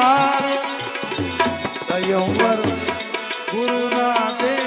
એજી નાર સંયમર ગુરુના દેશમાં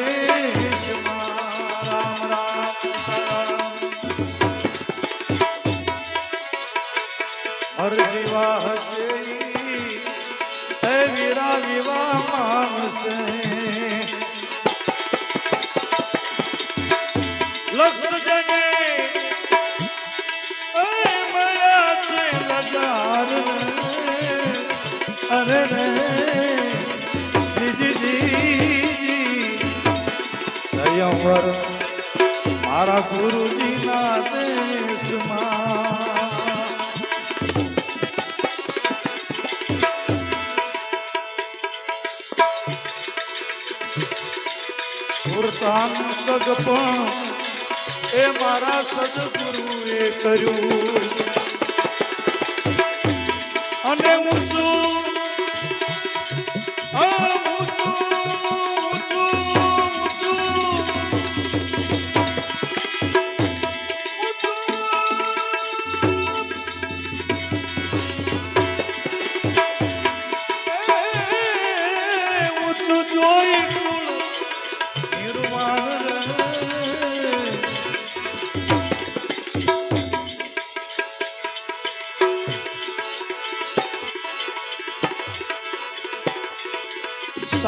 સુરતાન સગપણ. એ મારા સદગુરુએ કર્યું. અને ઊંચું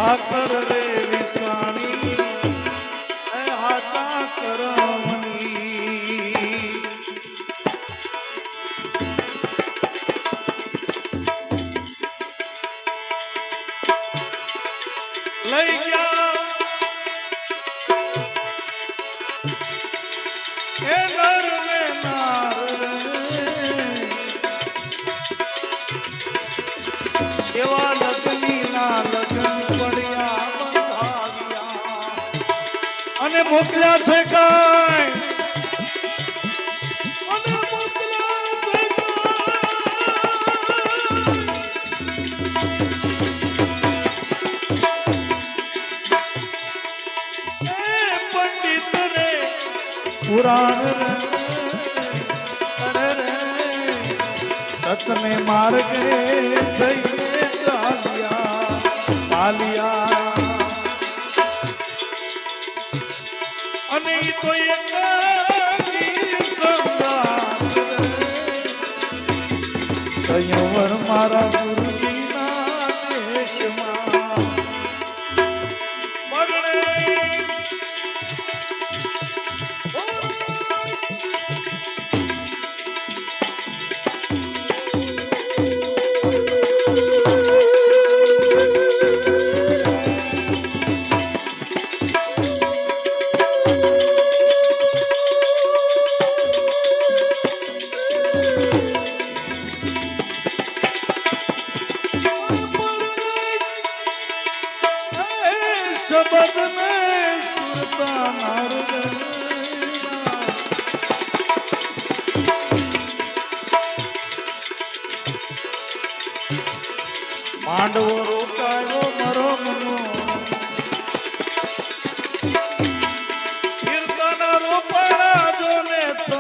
સાકર રે વિસાણી. એ હાચા કરમની મોકલ્યા છે રે પુરાણ સતને માર્ગે થઈને ચાલ્યા ચાલ્યા. સંયમર મારા ગુરુજીના માંડવો રોકાયો મરો મનો. કીર્તન રોપણા જોને તો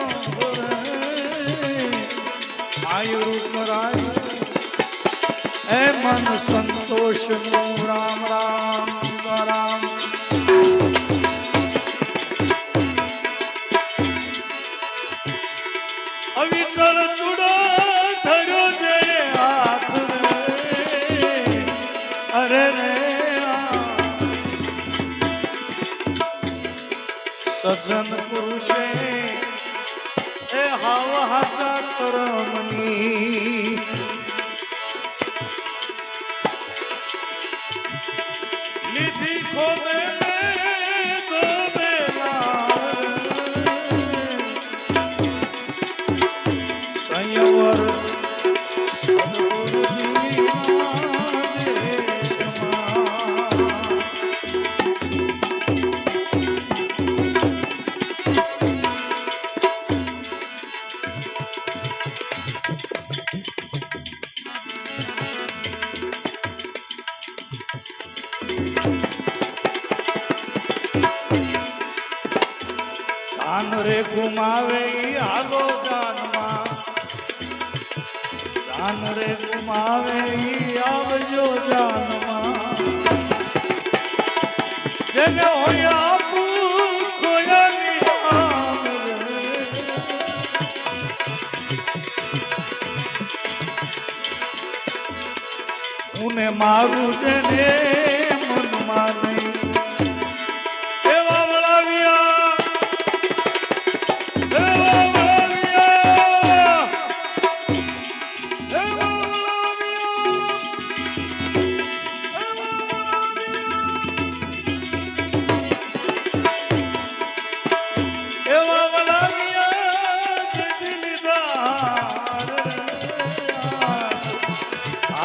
આયુ રાય. એ મન સંતોષનું રામ રામ. આ. સજ્જન પુરુષે એ હાવ હાચા કરમની લીધી ખોબે રે ગુમાવે હાલો જાનમાં જાન રે ગુમાવે આવજો જાનમાં. જેને હોય આપું ખોયાની મારું જેને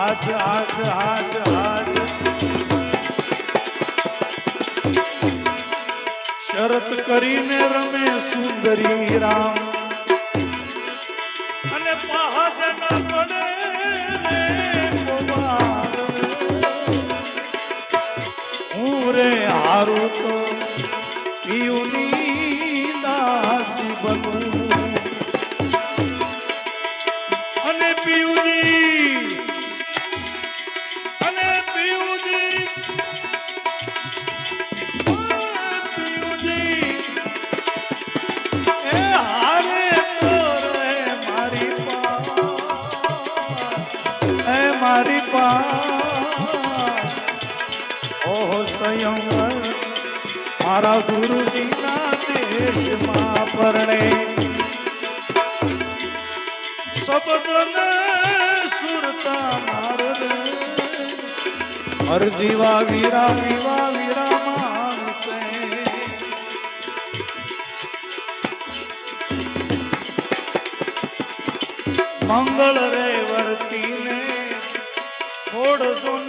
આજ હાથ હાથ હાથ. શરત કરીને રમે સુંદરી રામ. અને પહાડ પડે. હું રે હારું તો, પીયુની દાસી બનું. ગુરુજીના દેશમાં પરણે શબ્દને સુરતા મારદ અરજીવા વીરા વિવા વીરા માનસે મંગળ રે વર્તીને થોડસો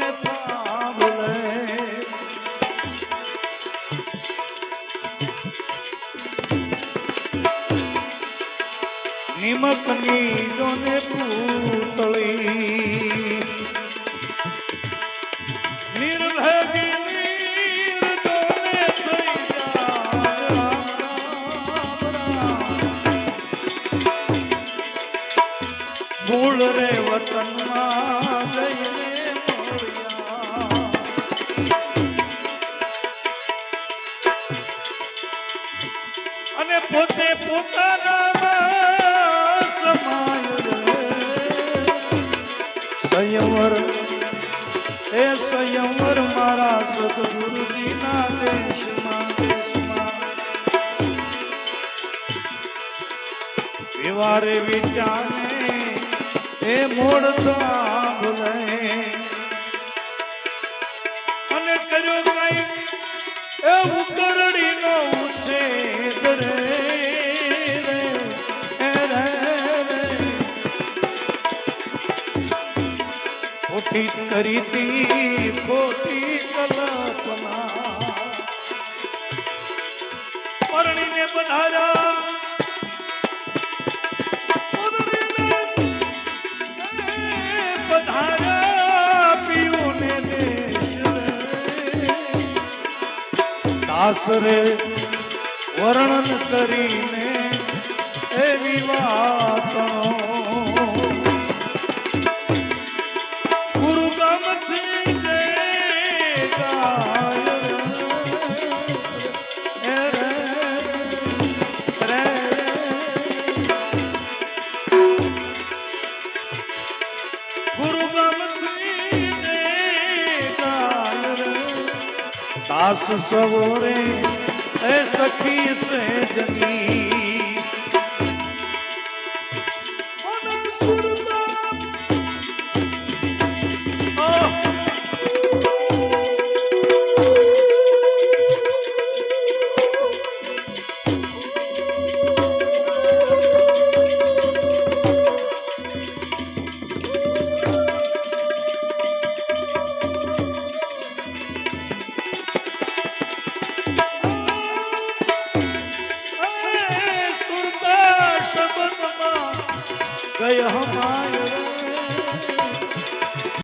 નિમકની જોને પૂતળી નિર્ભગી. મૂળ રે વતનમાં સંયમર એ સંયમર મારા સદગુરુજીના દેશમાં દેશમાં. વિવારે વિચારે એ મોડ સાંભળે. અને કર્યો કઈ એ ઉકરડી ખોટી કરી તી ખોટી કલ્પના પરણીને પધાર્યા આશરે વર્ણન કરીને એવી વાતો સવોરે એ સખી સે જની